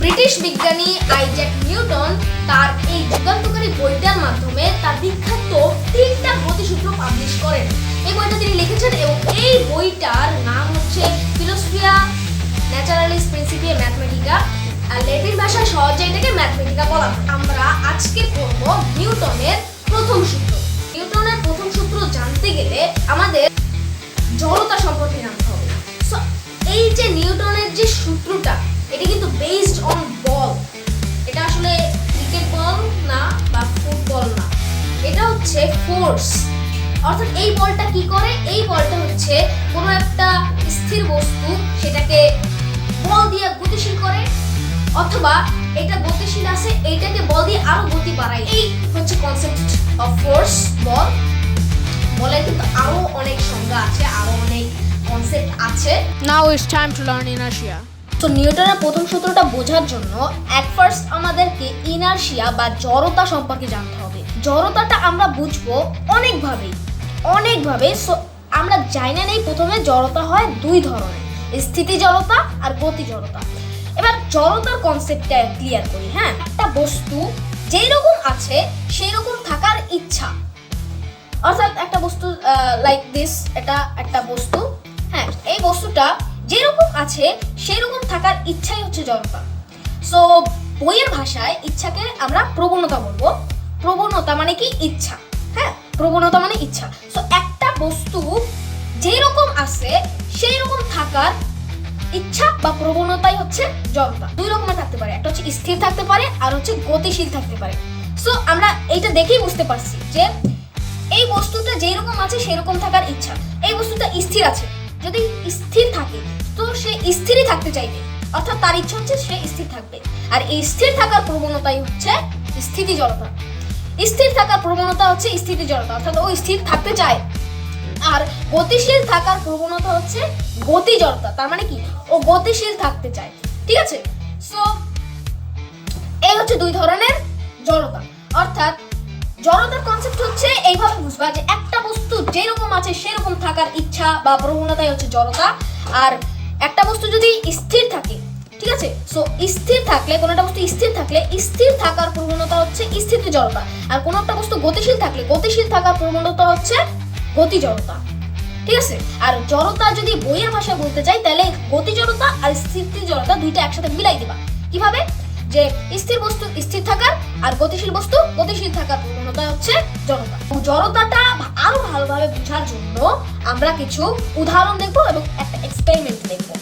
British বিজ্ঞানী Isaac Newton তার এই যুগান্তকারী বইটার মাধ্যমে তার বিখ্যাত তিনটা গতিসূত্র পাবলিশ করেন। এই বইটা তিনি লিখেছেন এবং এই বইটার নাম হচ্ছে ফিলোসফিয়া ন্যাচারালিস প্রিন্সিপিয়া ম্যাথমেটিকা আর ল্যাটিন ভাষায় সহজে এটাকে ম্যাথমেটিকা বলা হয়। আমরা আজকে পড়ব নিউটনের প্রথম সূত্র। নিউটনের প্রথম সূত্র জানতে গেলে আমাদের জড়তা সম্পর্কে জানতে হবে। এই যে নিউটনের যে সূত্রটা, এটা কিন্তু বেসড ফোর্স অর্থাৎ এই বলটা কি করে? এই বলটা হচ্ছে কোনো একটা স্থির বস্তু সেটাকে বল দিয়ে গতিশীল করে অথবা এটা গতিশীল আছে এইটাকে বল দিয়ে আরও গতি বাড়ায়। এই হচ্ছে কনসেপ্ট অফ ফোর্স বল। বলের কিন্তু আরও অনেক সংজ্ঞা আছে আরও অনেক কনসেপ্ট আছে। Now it's time to learn inertia. তো নিউটনের প্রথম সূত্রটা বোঝার জন্য এক ফার্স্ট আমাদেরকে ইনার্শিয়া বা জড়তা সম্পর্কে জানতে হবে। জড়তাটা আমরা বুঝব অনেকভাবেই, অনেকভাবে। সো আমরা জানি না নেই প্রথমে জড়তা হয় দুই ধরনের, স্থিতি জড়তা আর গতি জড়তা। এবার জড়তার কনসেপ্টটা ক্লিয়ার করি হ্যাঁ? একটা বস্তু যেই রকম আছে সেই রকম থাকার ইচ্ছা। অর্থাৎ একটা বস্তু লাইক দিস এটা একটা বস্তু হ্যাঁ? এই বস্তুটা যেরকম আছে সেই রকম থাকার ইচ্ছাই হচ্ছে জড়তা। সো বইয়ের ভাষায় ইচ্ছাকে আমরা প্রবণতা বলব। প্রবণতা মানে কি? ইচ্ছা। হ্যাঁ? প্রবণতা মানে ইচ্ছা। সো একটা বস্তু যেরকম আছে সেই রকম থাকার ইচ্ছা বা প্রবণতাই হচ্ছে জড়তা। দুই রকমের থাকতে পারে। একটা হচ্ছে স্থির থাকতে পারে, আর হচ্ছে গতিশীল থাকতে পারে। সো আমরা এইটা দেখেই বুঝতে পারছি যে এই বস্তুটা যেই রকম আছে সেই রকম থাকার ইচ্ছা। এই বস্তুটা স্থির আছে। যদি স্থির থাকে, তো সে স্থিরই থাকতে চাইবে। অর্থাৎ তার ইচ্ছা হচ্ছে সে স্থির থাকবে। আর এই স্থির থাকার প্রবণতাই হচ্ছে স্থিতি জড়তা। স্থির থাকার প্রবণতা হচ্ছে স্থিতি জড়তা, অর্থাৎ ও স্থির থাকতে চায়। আর গতিশীল থাকার প্রবণতা হচ্ছে গতি জড়তা, তার মানে কি? ও গতিশীল থাকতে চায়, ঠিক আছে? সো এই হচ্ছে দুই ধরনের জড়তা। অর্থাৎ জড়তার কনসেপ্ট হচ্ছে এইভাবে বুঝবা যে একটা বস্তু যেরকম আছে সেরকম থাকার ইচ্ছা বা প্রবণতাই হচ্ছে জড়তা। আর একটা বস্তু যদি স্থির থাকে আছে? সো স্থির থাকলে, কোনো একটা বস্তু স্থির থাকলে, স্থির থাকার প্রবণতা হচ্ছে স্থিতি জড়তা। আর কোনো একটা বস্তু গতিশীল থাকলে, গতিশীল থাকার প্রবণতা হচ্ছে গতি জড়তা। ঠিক আছে? আর জড়তা যদি বইয়ের ভাষায় বলতে চাই, তাহলে গতি জড়তা আর স্থিতি জড়তা দুইটা একসাথে মিলাই দিবা। কীভাবে? যে স্থির বস্তু স্থির থাকার আর গতিশীল বস্তু গতিশীল থাকার প্রবণতা হচ্ছে জড়তা। জড়তাটা আরও ভালোভাবে বোঝার জন্য আমরা কিছু উদাহরণ দেখব এবং একটা এক্সপেরিমেন্ট দেখব।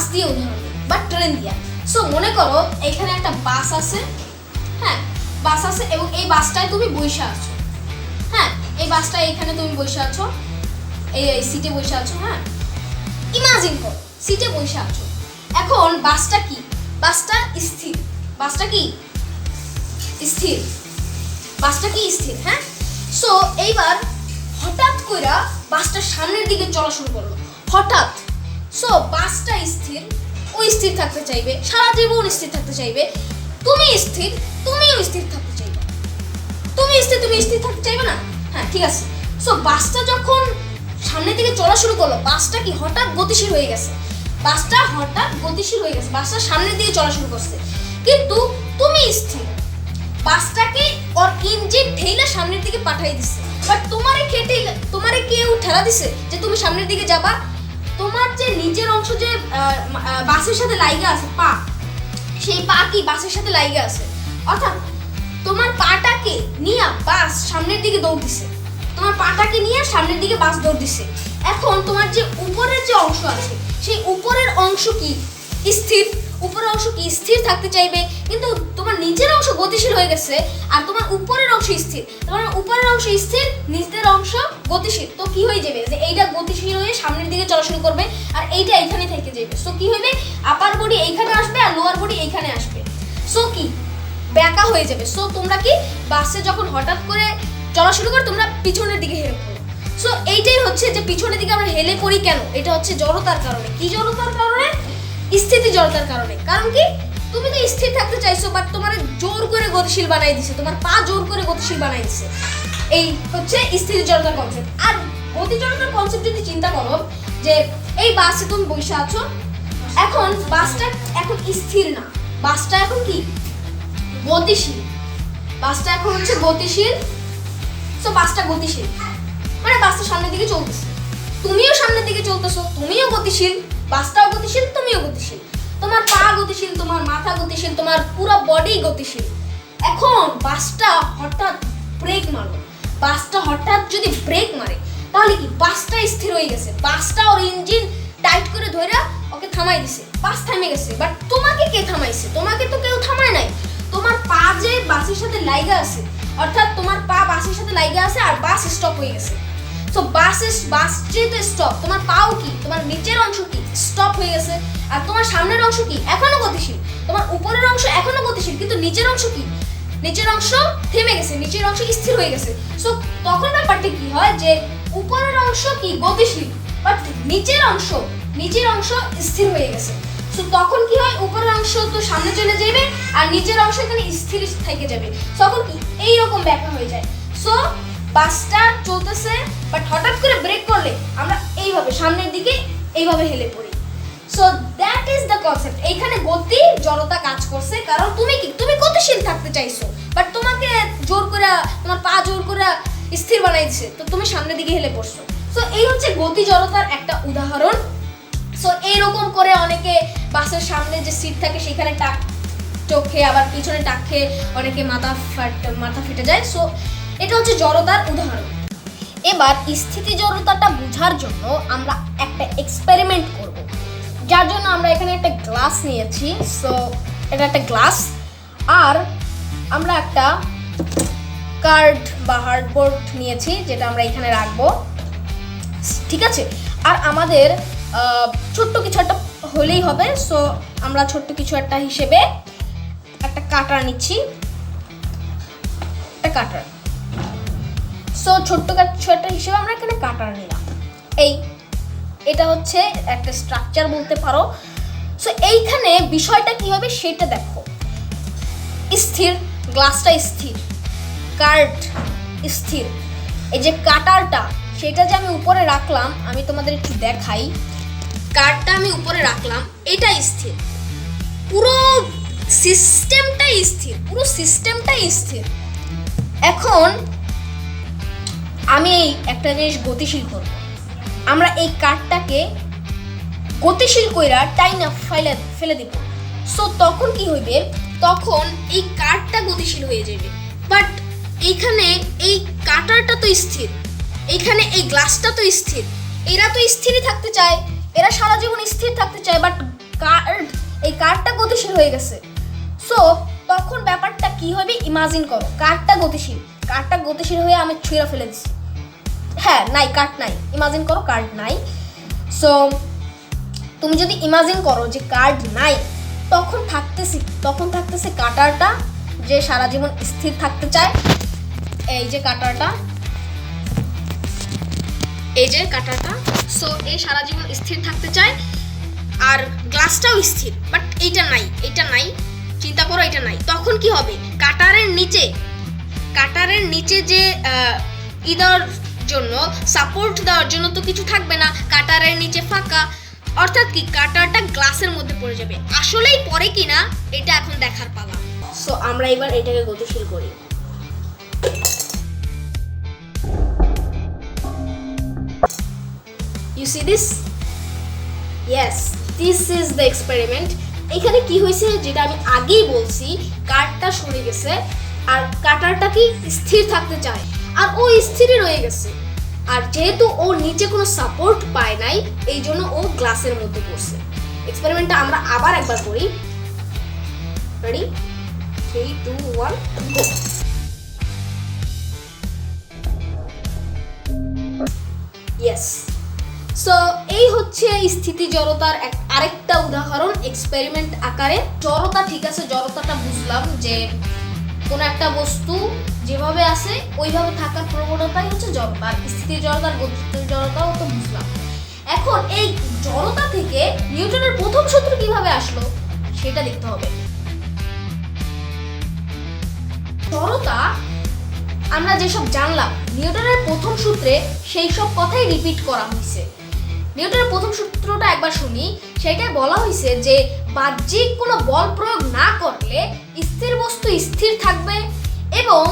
বাস দিয়ে উদাহরণ বা ট্রেন দিয়ে। সো মনে করো, এখানে একটা বাস আছে হ্যাঁ? বাস আছে এবং এই বাসটায় তুমি বসে আছো। হ্যাঁ? এই বাসটায় এখানে তুমি বসে আছো, এই সিটে বসে আছো হ্যাঁ? ইমাজিন করো সিটে বসে আছো। এখন বাসটা কি? বাসটা স্থির। বাসটা কি? স্থির। বাসটা কি স্থির হ্যাঁ? সো এইবার হঠাৎ কইরা বাসটা সামনের দিকে চলা শুরু করল। হঠাৎ সো বাসটা স্থির ও স্থির থাকতে চাইবে, সারা জীবন স্থির থাকতে চাইবে। তুমি স্থির, তুমিও স্থির থাকতে চাইবে। তুমি স্থির তুমি স্থির থাকতে চাইবে না? হ্যাঁ ঠিক আছে। সো বাসটা যখন সামনের দিকে চলা শুরু করল, বাসটা কি হঠাৎ গতিশীল হয়ে গেছে? বাসটা হঠাৎ গতিশীল হয়ে গেছে, বাসটা সামনের দিকে চলা শুরু করছে। কিন্তু তুমি স্থির। বাসটাকে ওর ইঞ্জিন ঠেলে সামনের দিকে পাঠাই দিচ্ছে বাট তোমারে কে ঠেলে তোমারে কেউ ঠেলা দিছে যে তুমি সামনের দিকে যাবা? তোমার যে নিজের অংশ যে বাসের সাথে লাইগা আছে, পা, সেই পা কি বাসের সাথে লাইগে আছে? অর্থাৎ তোমার পাটাকে নিয়ে বাস সামনের দিকে দৌড় দিছে। তোমার পাটাকে নিয়ে সামনের দিকে বাস দৌড় দিছে। এখন তোমার যে উপরের যে অংশ আছে, সেই উপরের অংশ কি স্থির? উপরের অংশ কি স্থির থাকতে চাইবে? কিন্তু তোমার নিচের অংশ গতিশীল হয়ে গেছে আর তোমার উপরের অংশ স্থির। তোমার উপরের অংশ স্থির নিচের অংশ গতিশীল। তো কি হয়ে যাবে? যে এইটা গতিশীল হয়ে সামনের দিকে চলা শুরু করবে আর এইটা এইখানে থেকে যাবে। সো কি হবে? আপার বডি এইখানে আসবে আর লোয়ার বডি এইখানে আসবে। সো কি? ব্যাকা হয়ে যাবে। সো তোমরা কি বাসে যখন হঠাৎ করে চলা শুরু করো, তোমরা পিছনের দিকে হেলে পড়ো। সো এইটাই হচ্ছে যে পিছনের দিকে আমরা হেলে পড়ি কেন? এটা হচ্ছে জড়তার কারণে। কি জড়তার কারণে? স্থিতি জড়তার কারণে। কারণ কি? তুমি তো স্থির থাকতে চাইছো বাট তোমার জোর করে গতিশীল বানাই দিছে। তোমার পা জোর করে গতিশীল বানাই দিছে। এই হচ্ছে স্থিতি জড়তার কনসেপ্ট আর জড়তার কনসেপ্ট যদি চিন্তা করো যে এই বাসে তুমি বসে আছো, এখন বাসটা এখন স্থির না। বাসটা এখন কি? গতিশীল। বাসটা এখন হচ্ছে গতিশীল। সো বাসটা গতিশীল। মানে বাসটা সামনের দিকে চলতেছে। তুমিও সামনের দিকে চলতেছো, তুমিও গতিশীল। বাসটাও গতিশীল, তুমিও গতিশীল। তোমার পা গতিশীল, তোমার মাথা গতিশীল, তোমার পুরো বডি গতিশীল। এখন বাসটা হঠাৎ ব্রেক মারলো বাসটা হঠাৎ যদি ব্রেক মারে তাহলে কি বাসটা স্থির হয়ে গেছে? বাসটা ওর ইঞ্জিন টাইট করে ধরে ওকে থামাই দিছে। বাস থামে গেছে। বাট তোমাকে কে থামাইছে? তোমাকে তো কেউ থামায় নাই। তোমার পা যে বাসের সাথে লাইগা আছে, অর্থাৎ তোমার পা বাসের সাথে লাইগা আছে আর বাস স্টপ হয়ে গেছে। সো বাস বাস যেহেতু স্টপ তোমার পাও কি? তোমার নিচের অংশ কি? স্টপ হয়ে গেছে। আর তোমার সামনের অংশ কি? এখনও গতিশীল। তোমার উপরের অংশ এখনও গতিশীল, কিন্তু নিচের অংশ কি? নিচের অংশ থেমে গেছে। নিচের অংশ স্থির হয়ে গেছে। সো তখন ব্যাপারটা কি হয় যে উপরের অংশ কি? গতিশীল। বাট নিচের অংশ নিচের অংশ স্থির হয়ে গেছে। সো তখন কি হয়? উপরের অংশ তো সামনে চলে যাবে আর নিচের অংশ এখানে স্থির থেকে যাবে। তখন কি? এইরকম ব্যাখ্যা হয়ে যায়। সো বাসটা চলতেছে বাট হঠাৎ করে ব্রেক করলে আমরা এইভাবে সামনের দিকে এইভাবে হেলে পড়ি। So that is the concept এইখানে গতি, জড়তা কাজ করছে। কারণ তুমি কি? তুমি গতিশীল থাকতে চাইছো। বাট তোমাকে জোর করে, তোমার পা জোর করে স্থির বানাইছে, তো তুমি সামনের দিকে হেলে পড়ছো। সো এই হচ্ছে গতি জড়তার একটা উদাহরণ। সো এইরকম করে অনেকে বাসের সামনে যে সিট থাকে, সেখানে টাক চোখে, আবার পিছনে টাক খেয়ে অনেকে মাথা ফাট, মাথা ফেটে যায়। সো এটা হচ্ছে জড়তার উদাহরণ। এবার, স্থিতি জড়তাটা বোঝার জন্য আমরা একটা এক্সপেরিমেন্ট করব। যার জন্য আমরা এখানে একটা গ্লাস নিয়েছি। সো এটা একটা গ্লাস আর আমরা একটা কার্ড বা হার্ডবোর্ড নিয়েছি, যেটা আমরা এখানে রাখব। ঠিক আছে? আর আমাদের ছোট্ট কিছু একটা হলেই হবে সো আমরা ছোট্ট কিছু একটা হিসেবে একটা কাটার নিচ্ছি। একটা কাটার। সো ছোট্ট কিছু একটা হিসেবে আমরা এখানে কাটার নিলাম। এই, এটা হচ্ছে একটা স্ট্রাকচার বলতে পারো। সো এইখানে বিষয়টা কি হবে সেটা দেখো। স্থির গ্লাসটা স্থির। কার্ড স্থির। এই যে কাটারটা সেটা যে আমি উপরে রাখলাম, আমি তোমাদের একটু দেখাই। কার্ডটা আমি উপরে রাখলাম, এটা স্থির। পুরো সিস্টেমটাই স্থির, পুরো সিস্টেমটাই স্থির। এখন আমি এই একটা জিনিস গতিশীল করব। আমরা এই কার্ডটাকে গতিশীল কইরা টাইনা ফেলে ফেলে দিব। সো তখন কি হইবে? তখন এই কার্ডটা গতিশীল হয়ে যাবে বাট এইখানে এই কাটারটা তো স্থির। এইখানে এই গ্লাসটা তো স্থির। এরা তো স্থিরই থাকতে চায়। এরা সারা জীবন স্থির থাকতে চায় বাট কার্ড এই কার্ডটা গতিশীল হয়ে গেছে। সো তখন ব্যাপারটা কি হবে ইমাজিন করো কার্ডটা গতিশীল। কার্ডটা গতিশীল হয়ে আমি ছুঁড়ে ফেলে দিছি। হ্যাঁ নাই কার্ড নাই। ইমাজিন করো কার্ড নাই। সো তুমি যদি ইমাজিন করো যে কার্ড নাই, তখন থাকতেছি, তখন থাকতেছে কাটারটা যে সারা জীবন স্থির থাকতে চায়। এই যে কাটারটা এই যে কাটারটা সো এই সারা জীবন স্থির থাকতে চায় আর গ্লাসটাও স্থির বাট এইটা নাই এটা নাই, চিন্তা করো এটা নাই। তখন কি হবে? কাটারের নিচে কাটারের নিচে যে ই দেওয়ার জন্য সাপোর্ট দেওয়ার জন্য তো কিছু থাকবে না, কাটারের নিচে ফাঁকা। অর্থাৎ কি? কাটারটা গ্লাসের মধ্যে পড়ে যাবে। আসলেই পড়ে কিনা, এটা এখন দেখার পালা। সো আমরা এবার এটাকে গতিশীল করি। You see this yes this is the experiment এখানে কি হয়েছে যেটা আমি আগেই বলছি কার্ডটা সরে গেছে আর কাটারটা কি স্থির থাকতে চায়। আর ও স্থিরই রয়ে গেছে। আর যেহেতু ও নিচে কোনো সাপোর্ট পায় নাই, এই জন্য ও গ্লাসের মধ্যে পড়ছে। এক্সপেরিমেন্টটা আমরা আবার একবার করি। Ready three two one go yes so এই হচ্ছে স্থিতি জড়তার আরেকটা উদাহরণ এক্সপেরিমেন্ট আকারে। জড়তা ঠিক আছে, জড়তাটা বুঝলাম যে কোনো একটা বস্তু যেভাবে আছে ওইভাবে থাকার প্রবণতাই হচ্ছে জড়তা। স্থিতি জড়তার গতি জড়তাও তো বুঝলাম। এখন এই জড়তা থেকে নিউটনের প্রথম সূত্র কীভাবে আসলো, সেটা দেখতে হবে। জড়তা, আমরা যেসব জানলাম, নিউটনের প্রথম সূত্রে সেই সব কথাই রিপিট করা হয়েছে। নিউটনের প্রথম সূত্রটা একবার শুনি, সেটাই বলা হয়েছে যে বাহ্যিক কোনো বল প্রয়োগ না করলে স্থির বস্তু স্থির থাকবে এবং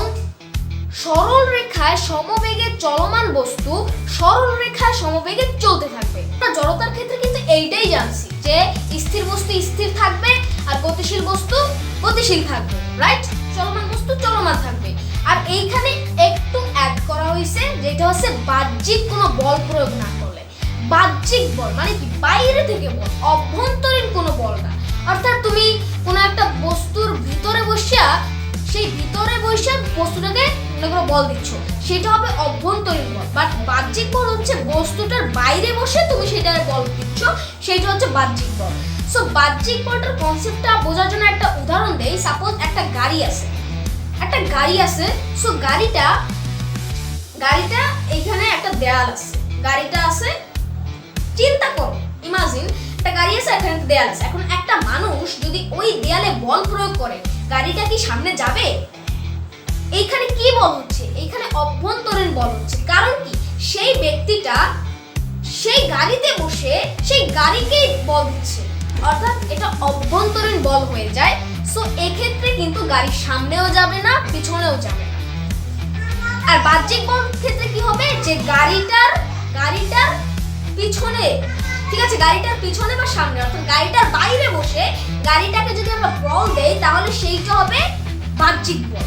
সরল রেখায় সমবেগে চলমান বস্তু সরল রেখায় সমবেগে চলতে থাকবে। জড়তার ক্ষেত্রে কিন্তু এইটাই জানছি যে স্থির বস্তু স্থির থাকবে আর গতিশীল বস্তু গতিশীল থাকবে রাইট চলমান বস্তু চলমান থাকবে। আর এইখানে একটু অ্যাড করা হয়েছে, যেটা হচ্ছে বাহ্যিক কোনো বল প্রয়োগ না বাহ্যিক বল মানে কি? বাইরে থেকে বল, অভ্যন্তরীণ কোনো বল না। অর্থাৎ তুমি কোনো একটা বস্তুর ভিতরে বসিয়া, সেই ভিতরে বসে বস্তুটাকে মনে করো বল দিচ্ছ। সেটা হবে অভ্যন্তরীণ বল। বাট বাহ্যিক বল হচ্ছে বস্তুটার বাইরে বসে তুমি সেটার বল দিচ্ছ সেটা হচ্ছে বাহ্যিক বল। সো বাহ্যিক বলটার কনসেপ্টটা বোঝার জন্য একটা উদাহরণ দেই। সাপোজ একটা গাড়ি আছে। একটা গাড়ি আছে। সো গাড়িটা গাড়িটা এখানে একটা দেয়াল আছে। গাড়িটা আছে চিন্তা করো। ইমাজিন একটা গাড়ি আছে, এখানে একটা দেয়াল আছে। এখন একটা মানুষ যদি ওই দেয়ালে বল প্রয়োগ করে, গাড়িটা কি সামনে যাবে? এইখানে কি বল হচ্ছে? এইখানে অভ্যন্তরীণ বল হচ্ছে। কারণ কি? সেই ব্যক্তিটা সেই গাড়িতে বসে, সেই গাড়িকেই বল দিচ্ছে। অর্থাৎ এটা অভ্যন্তরীণ বল হয়ে যায়। সো এক্ষেত্রে কিন্তু গাড়ি সামনেও যাবে না, পিছনেও যাবে না। আর বাহ্যিক বল ক্ষেত্রে কি হবে? যে গাড়িটার গাড়িটার পিছনে। ঠিক আছে, গাড়িটার পিছনে বা সামনে, অর্থাৎ গাড়িটার বাইরে বসে গাড়িটাকে যদি আমরা বল দেই, তাহলে সেইটা হবে বাহ্যিক বল।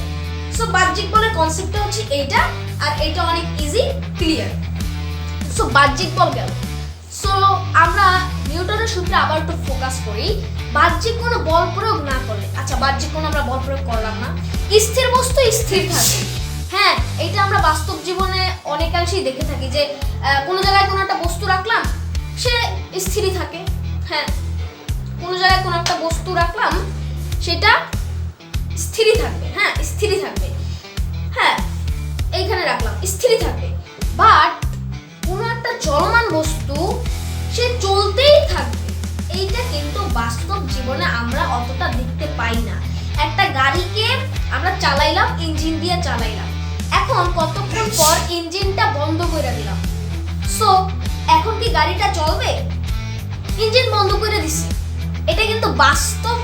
সো বাহ্যিক বলের কনসেপ্টটা হচ্ছে এইটা, আর এটা অনেক ইজি ক্লিয়ার সো বাহ্যিক বল গেল। সো আমরা নিউটনের সূত্রে আবার একটু ফোকাস করি। বাহ্যিক কোনো বল প্রয়োগ না করলে আচ্ছা বাহ্যিক কোনো আমরা বল প্রয়োগ করলাম না। স্থির বস্তু স্থির থাকে। হ্যাঁ এটা আমরা বাস্তব জীবনে অনেকাংশেই দেখে থাকি যে কোনো জায়গায় কোনো একটা বস্তু রাখলাম, সে স্থিরই থাকে। হ্যাঁ কোনো জায়গায় কোনো একটা বস্তু রাখলাম, সেটা স্থিরই থাকবে হ্যাঁ স্থিরই থাকবে। হ্যাঁ এইখানে রাখলাম, স্থিরই থাকবে। বাট কোনো একটা চলমান বস্তু, সে চলতেই থাকবে। এইটা কিন্তু বাস্তব জীবনে আমরা অতটা দেখতে পাই না। একটা গাড়িকে আমরা চালাইলাম, ইঞ্জিন দিয়ে চালাইলাম। এখন কতক্ষণ পর ইঞ্জিনটা বন্ধ করে দিলাম। সো এখন কি গাড়িটা চলবে? ইঞ্জিন বন্ধ করে দিছি। এটা কিন্তু বাস্তব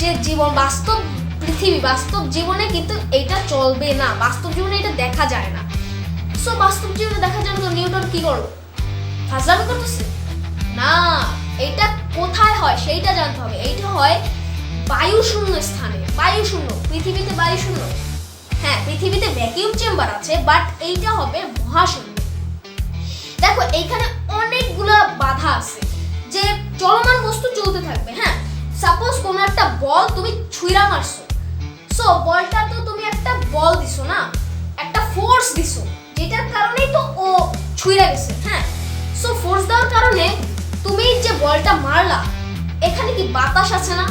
যে জীবন, বাস্তব পৃথিবী, বাস্তব জীবনে কিন্তু এটা চলবে না। বাস্তব জীবনে এটা দেখা যায় না। সো বাস্তব জীবনে দেখা যায় না নিউটন কি করল? ফাজলামি করতেছে? না, এটা কোথায় হয় সেইটা জানতে হবে। এইটা হয় বায়ু শূন্য স্থানে। বায়ু শূন্য পৃথিবীতে বায়ু শূন্য হ্যাঁ পৃথিবীতে ভ্যাকিউম চেম্বার আছে বাট এইটা হবে মহাশূন্য। দেখো, এইখানে অনেকগুলা বাধা আছে যে চলমান বস্তু চলতে থাকবে হ্যাঁ? সাপোজ কোনো একটা বল তুমি ছুঁড়া মারছো। সো বলটা তো তুমি একটা বল দিছো না, একটা ফোর্স দিছো, যেটার কারণেই তো ও ছুঁড়া গেছে হ্যাঁ? সো ফোর্স দেওয়ার কারণে তুমি যে বলটা মারলা, এখানে কি বাতাস আছে না?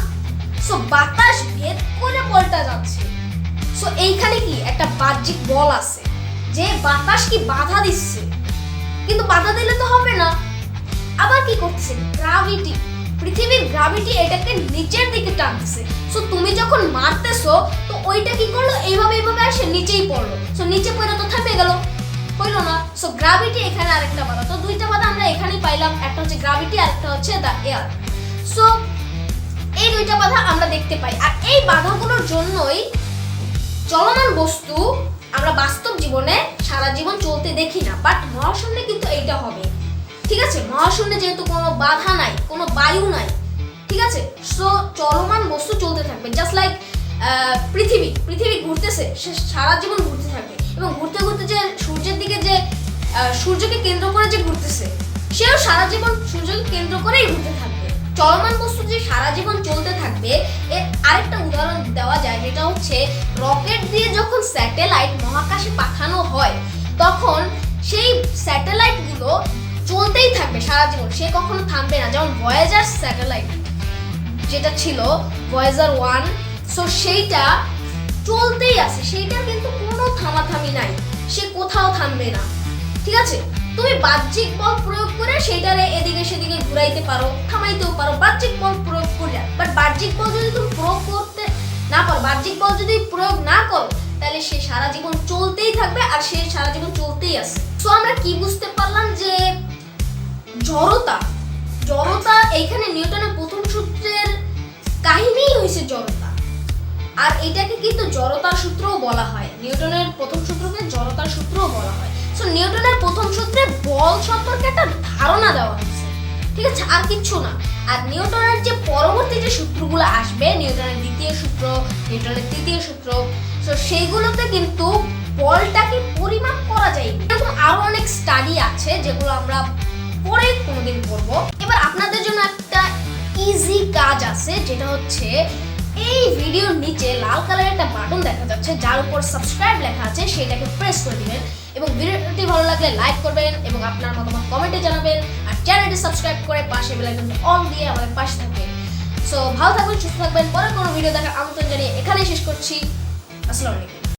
সো বাতাস ভেদ করে বলটা যাচ্ছে। সো এইখানে কি একটা বাহ্যিক বল আছে, যে বাতাস কি বাধা দিচ্ছে? কিন্তু বাধা দিলে তো হবে না। আবার কি করছে? গ্রাভিটি পৃথিবীর গ্রাভিটি এটাকে নিচের দিকে টানছে। সো তুমি যখন মারতেছো, তো ওইটা কি করল? এইভাবে এইভাবে আসে, নিচেই পড়ল। সো নিচে পড়ে তো থেমে গেল, হইল না। সো গ্রাভিটি এখানে আরেকটা বাধা। তো দুইটা বাধা আমরা এখানেই পাইলাম। একটা হচ্ছে গ্রাভিটি আর একটা হচ্ছে দ্য এয়ার সো এই দুইটা বাধা আমরা দেখতে পাই। আর এই বাধাগুলোর জন্যই চলমান বস্তু আমরা বাস্তব জীবনে সারা জীবন চলতে দেখি না বাট মহাশূন্যে কিন্তু এইটা হবে। ঠিক আছে? মহাশূন্যে যেহেতু কোনো বাধা নাই, কোনো বায়ু নাই, ঠিক আছে? সো চলমান বস্তু চলতে থাকবে জাস্ট লাইক পৃথিবী পৃথিবী ঘুরতেছে, সে সারা জীবন ঘুরতে থাকবে। এবং ঘুরতে ঘুরতে যে সূর্যের দিকে যে সূর্যকে কেন্দ্র করে যে ঘুরতেছে, সেও সারা জীবন সূর্যকে কেন্দ্র করেই ঘুরতে থাকবে। চলমান বস্তু যে সারা জীবন চলতে থাকবে, এর আরেকটা উদাহরণ দেওয়া যায়, যেটা হচ্ছে রকেট দিয়ে যখন স্যাটেলাইট মহাকাশে পাঠানো হয়, তখন সেই স্যাটেলাইটগুলো চলতেই থাকবে সারা জীবন। সে কখনো থামবে না। যেমন ভয়েজার স্যাটেলাইট, যেটা ছিল ভয়েজার ওয়ান সো সেইটা চলতেই আছে। সেইটা কিন্তু কোনো থামাথামি নাই। সে কোথাও থামবে না। ঠিক আছে? তুমি বাহ্যিক বল প্রয়োগ করে সেইটারে এদিকে সেদিকে ঘুরাইতে পারো, থামাইতেও পারো। বাহ্যিক বল প্রয়োগ করে বাট বাহ্যিক বল যদি তুমি প্রয়োগ করতে না পারো, বাহ্যিক বল যদি প্রয়োগ না করো, তাহলে সে সারা জীবন চলতেই থাকবে আর সে সারা জীবন চলতেই আছে সো আমরা কি বুঝতে পারলাম যে জড়তা জড়তা এইখানে নিউটনের প্রথম সূত্রের কাহিনীই হয়েছে জড়তা। আর এটাকে কিন্তু জড়তা সূত্রও বলা হয়। নিউটনের প্রথম সূত্রকে জড়তার সূত্রও বলা হয়। সো নিউটনের প্রথম সূত্রে বল সম্পর্কে একটা ধারণা দেওয়া হয়েছে। ঠিক আছে? আর কিচ্ছু না। আর নিউটনের যে পরবর্তী যে সূত্রগুলো আসবে, নিউটনের দ্বিতীয় সূত্র, নিউটনের তৃতীয় সূত্র সো সেইগুলোতে কিন্তু বলটাকে পরিমাপ করা যায় এরকম আরও অনেক স্টাডি আছে, যেগুলো আমরা পরে কোনোদিন করব। এবার আপনাদের জন্য একটা ইজি কাজ আছে, যেটা হচ্ছে এই ভিডিওর নিচে লাল কালারের একটা বাটন দেখা যাচ্ছে, যার উপর সাবস্ক্রাইব লেখা আছে, সেটাকে প্রেস করে দিবেন। এবং ভিডিওটি ভালো লাগলে লাইক করবেন এবং আপনার মতামত কমেন্টে জানাবেন আর চ্যানেলটি সাবস্ক্রাইব করে পাশে বেলাইকনটি অন দিয়ে আমাদের পাশে থাকবেন। সো ভালো থাকবেন, সুস্থ থাকবেন পরে কোনো ভিডিও দেখার আমন্ত্রণ জানিয়ে এখানেই শেষ করছি। আসসালামু আলাইকুম।